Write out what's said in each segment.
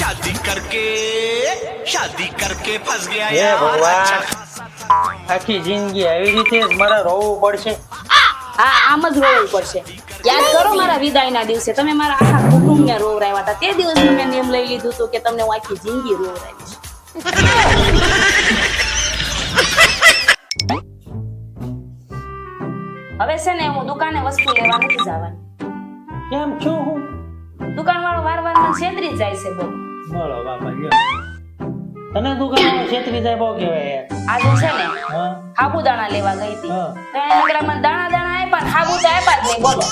शादी करके शादी करके फंस गया હે यार ભગવાન अच्छा આખી જિંદગી આવી રીતે જ મારે રોવું પડશે હા આમ જ રોવું પડશે યાદ કરો મારા વિદાયના દિવસે તમે મારા આખા કુટુંબને રોવરાવ્યા હતા તે દિવસ મેં નિયમ લઈ લીધું હતું કે તમને હું આખી જિંદગી રોવરાવીશ હવે છે ને હું દુકાને વસ્તુ લેવા નથી જવાની કેમ છું હું દુકાન વાળો વાર વાર મને છેતરી જ જાય છે બોલો લ્યો તને દુકાનમાં છેતરી જાય બહુ કહેવાય? આજે છે ને સાબુદાણા લેવા ગઈ હતી. તો એના મને દાણા દાણા આપ્યા ને સાબુ તો આપ્યા જ નહીં બોલો.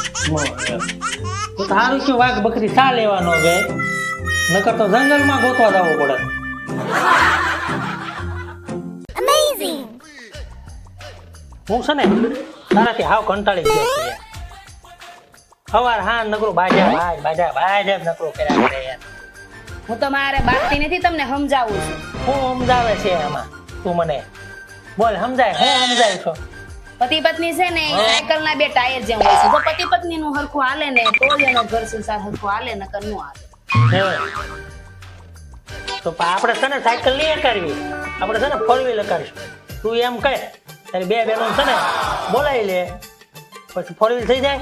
તો તારું શું વાઘ બકરી સા લેવાનો છે? નકર તો જંગલમાં ગોતવા જવું પડે. હું છે ને તારાથી હાવ કંટાળી ગયો છું સવાર હા નકરો બાજા બાજ બાજા ભાઈ જ નકરો કર્યા કરે યાર. હું તમારે બાકી નથી તમને સમજાવું છું. હું સમજાવે છે એમાં તું મને. બોલ સમજાય હું સમજાય છો. પતિ પત્ની છે ને સાયકલ ના બે ટાયર જેમ હોય છે. તો પતિ પત્ની નું હરખું હાલે ને તો જ એનો ઘર સંસાર હરખું હાલે નકરનું હાલે. તો આપણે છે ને સાયકલ નહીં કરવી આપણે છે ને ફોર વ્હીલર કરીશું. તું એમ કહે તારી બે બહેનો છે ને બોલાવી લે. પછી ફોર વ્હીલ થઈ જાય.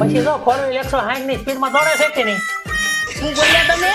પછી જો ફોર વ્હીલ એકસો સાઠની સ્પીડમાં દોડે છે કે નહીં? શું બોલ્યા તમે?